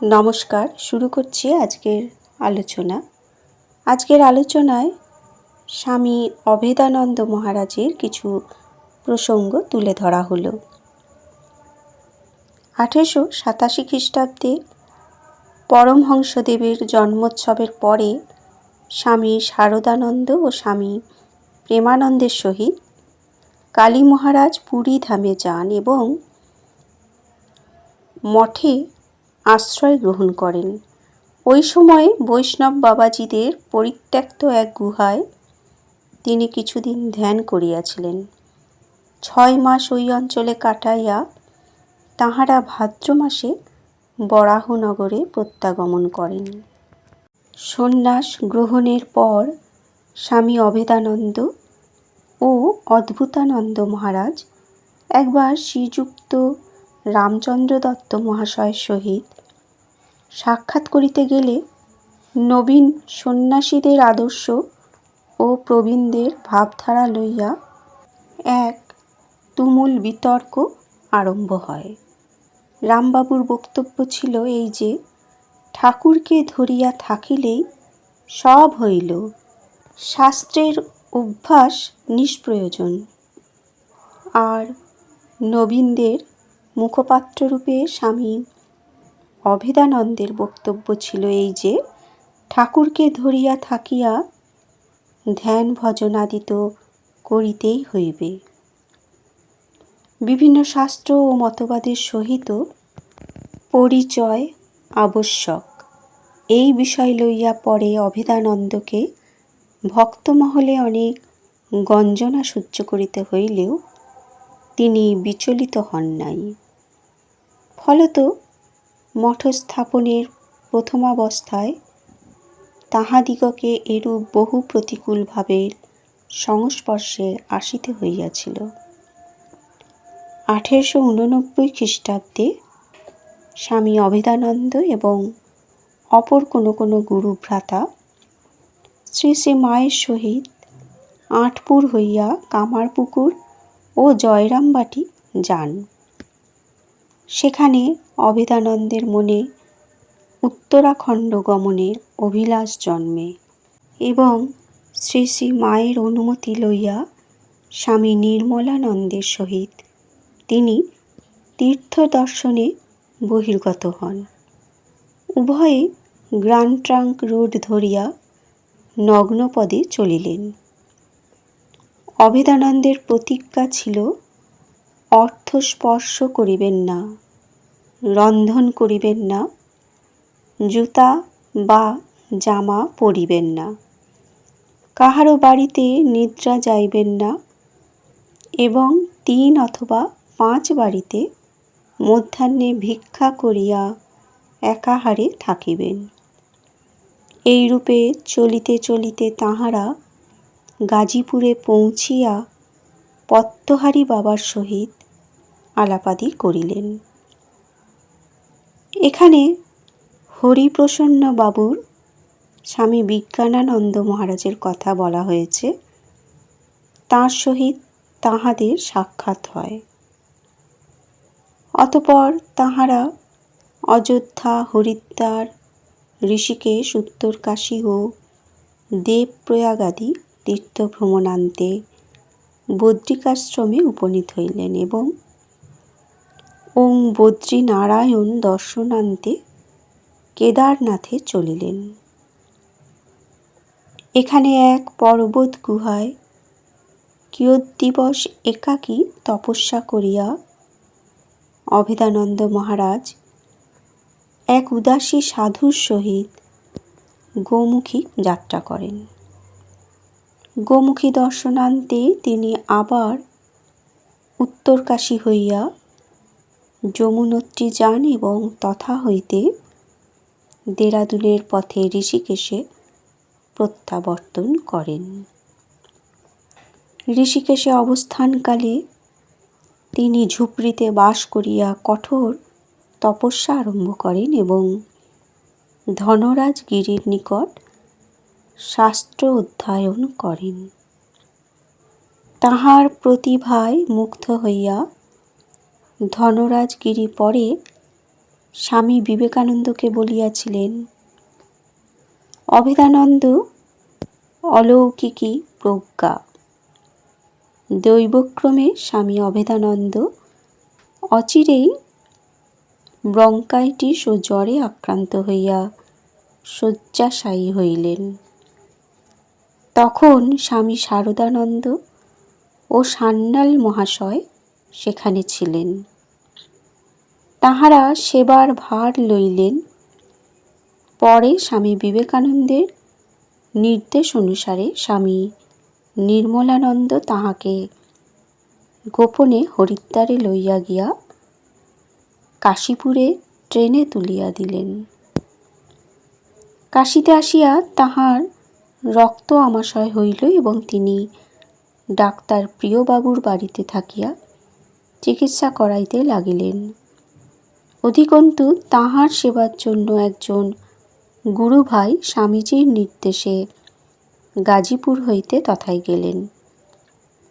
নমস্কার, শুরু করছি আজকের আলোচনা। আজকের আলোচনায় স্বামী অভেদানন্দ মহারাজের কিছু প্রসঙ্গ তুলে ধরা হলো। আঠেরোশো সাতাশি খ্রিস্টাব্দে পরমহংসদেবের জন্মোৎসবের পরে স্বামী শারদানন্দ ও স্বামী প্রেমানন্দের সহিত কালী মহারাজ পুরী ধামে যান এবং মঠে আশ্রয় গ্রহণ করেন। ওই সময়ে বৈষ্ণব বাবাজিদের পরিত্যক্ত এক গুহায় তিনি কিছুদিন ধ্যান করিয়াছিলেন। ছয় মাস ওই অঞ্চলে কাটাইয়া তাহারা ভাদ্র মাসে বরাহনগরে প্রত্যাগমন করেন। সন্ন্যাস গ্রহণের পর স্বামী অভেদানন্দ ও অদ্ভুতানন্দ মহারাজ একবার শ্রীযুক্ত রামচন্দ্র দত্ত মহাশয়ের সহিত সাক্ষাৎ করিতে গেলে নবীন সন্ন্যাসীদের আদর্শ ও প্রবীণদের ভাবধারা লইয়া এক তুমুল বিতর্ক আরম্ভ হয়। রামবাবুর বক্তব্য ছিল এই যে, ঠাকুরকে ধরিয়া থাকিলেই সব হইল। শাস্ত্রের অভ্যাস নিষ্প্রয়োজন। আর নবীনদের মুখপাত্ররূপে স্বামী অভেদানন্দের বক্তব্য ছিল এই যে, ঠাকুরকে ধরিয়া থাকিয়া ধ্যান ভজনাদি তো করিতেই হইবে। বিভিন্ন শাস্ত্র ও মতবাদের সহিত পরিচয় আবশ্যক। এই বিষয় লইয়া পরে অভেদানন্দকে ভক্তমহলে অনেক গঞ্জনা সহ্য করিতে হইলেও তিনি বিচলিত হন নাই। ফলত মঠ স্থাপনের প্রথমাবস্থায় তাহাদিগকে এরূপ বহু প্রতিকূল ভাবের সংস্পর্শে আসিতে হইয়াছিল। আঠেরোশো উননব্বই খ্রিস্টাব্দে স্বামী অভেদানন্দ এবং অপর কোনো কোনো গুরু ভ্রাতা শ্রী শ্রী মায়ের সহিত আটপুর হইয়া কামারপুকুর ও জয়রামবাটি যান। সেখানে অভেদানন্দের মনে উত্তরাখণ্ড গমনের অভিলাষ জন্মে এবং শ্রী শ্রী মায়ের অনুমতি লইয়া স্বামী নির্মলানন্দের সহিত তিনি তীর্থ দর্শনে বহির্গত হন। উভয়ে গ্রান্ড ট্রাঙ্ক রোড ধরিয়া নগ্নপদে চলিলেন। অভেদানন্দের প্রতিজ্ঞা ছিল অর্থ স্পর্শ করিবেন না, রন্ধন করিবেন না, জুতা বা জামা পরিবেন না, কাহারও বাড়িতে নিদ্রা যাইবেন না এবং তিন অথবা পাঁচ বাড়িতে মধ্যাহ্নে ভিক্ষা করিয়া একাহারে থাকিবেন। এইরূপে চলিতে চলিতে তাহারা গাজীপুরে পৌঁছিয়া পত্তহারী বাবার সহিত আলাপাদি করিলেন। এখানে হরিপ্রসন্ন বাবুর স্বামী বিজ্ঞানানন্দ মহারাজের কথা বলা হয়েছে। তাঁর সহিত তাহাদের সাক্ষাৎ হয়। অতপর তাহারা অযোধ্যা, হরিদ্বার, ঋষিকেশ, উত্তরকাশী ও দেবপ্রয়াগাদি তীর্থ ভ্রমণান্তে বদ্রিকাশ্রমে উপনীত হইলেন এবং ওং বদ্রীনারায়ণ দর্শনান্তে কেদারনাথে চলিলেন। এখানে এক পর্বত গুহায় কিয়দ্দিবস একাকী তপস্যা করিয়া অভেদানন্দ মহারাজ এক উদাসী সাধুর সহিত গোমুখী যাত্রা করেন। গোমুখী দর্শনান্তে তিনি আবার উত্তরকাশী হইয়া যমুনত্রী যান এবং তথা হইতে দেরাদুনের পথে ঋষিকেশে প্রত্যাবর্তন করেন। ঋষিকেশে অবস্থানকালে তিনি ঝুপড়িতে বাস করিয়া কঠোর তপস্যা আরম্ভ করেন এবং ধনরাজ গিরির নিকট শাস্ত্র অধ্যয়ন করেন। তাহার প্রতিভায় মুগ্ধ হইয়া ধনরাজগিরি পরে স্বামী বিবেকানন্দকে বলিয়াছিলেন, অভেদানন্দ অলৌকিকী প্রজ্ঞা। দৈবক্রমে স্বামী অভেদানন্দ অচিরেই ব্রঙ্কাইটিস ও জ্বরে আক্রান্ত হইয়া শয্যাশায়ী হইলেন। তখন স্বামী শারদানন্দ ও সান্যাল মহাশয় সেখানে ছিলেন। তাহারা সেবার ভার লইলেন। পরে স্বামী বিবেকানন্দের নির্দেশ অনুসারে স্বামী নির্মলানন্দ তাহাকে গোপনে হরিদ্বারে লইয়া গিয়া কাশীপুরে ট্রেনে তুলিয়া দিলেন। কাশিতে আসিয়া তাহার রক্ত আমাশয় হইল এবং তিনি ডাক্তার প্রিয়বাবুর বাড়িতে থাকিয়া চিকিৎসা করাইতে লাগিলেন। অধিকন্তু তাহার সেবার জন্য একজন গুরুভাই স্বামীজির নির্দেশে গাজীপুর হইতে তথায় গেলেন।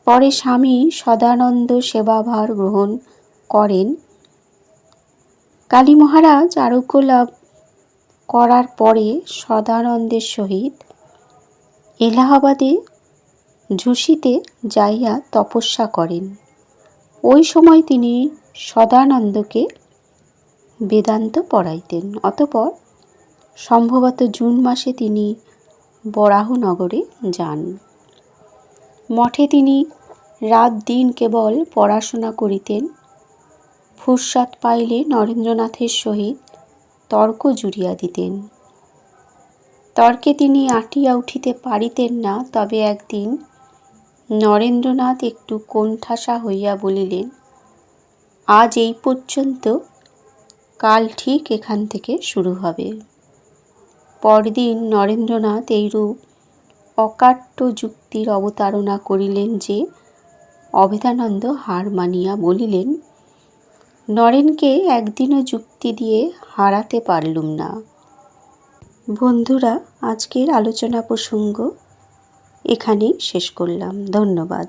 পরে স্বামী সদানন্দ সেবাভার গ্রহণ করেন। কালী মহারাজ আরোগ্য লাভ করার পরে সদানন্দের সহিত এলাহাবাদে ঝুসিতে যাইয়া তপস্যা করেন। ওই সময় তিনি সদানন্দকে বেদান্ত পড়াইতেন। অতপর সম্ভবত জুন মাসে তিনি বরাহনগরে যান। মঠে তিনি রাত দিন কেবল পড়াশোনা করিতেন। ফুরসাদ পাইলে নরেন্দ্রনাথের সহিত তর্ক জুড়িয়া দিতেন। তর্কে তিনি আটিয়া উঠিতে পারিতেন না, তবে একদিন নরেন্দ্রনাথ একটু কোণঠাসা হইয়া বলিলেন, আজ এই পর্যন্ত কাল ঠিক এখান থেকে শুরু হবে। পরদিন নরেন্দ্রনাথ এইরূপ অকাট্য যুক্তির অবতারণা করিলেন যে অভেদানন্দ হার মানিয়া বলিলেন, নরেনকে একদিনও যুক্তি দিয়ে হারাতে পারলুম না। বন্ধুরা, আজকের আলোচনা প্রসঙ্গ এখানেই শেষ করলাম। ধন্যবাদ।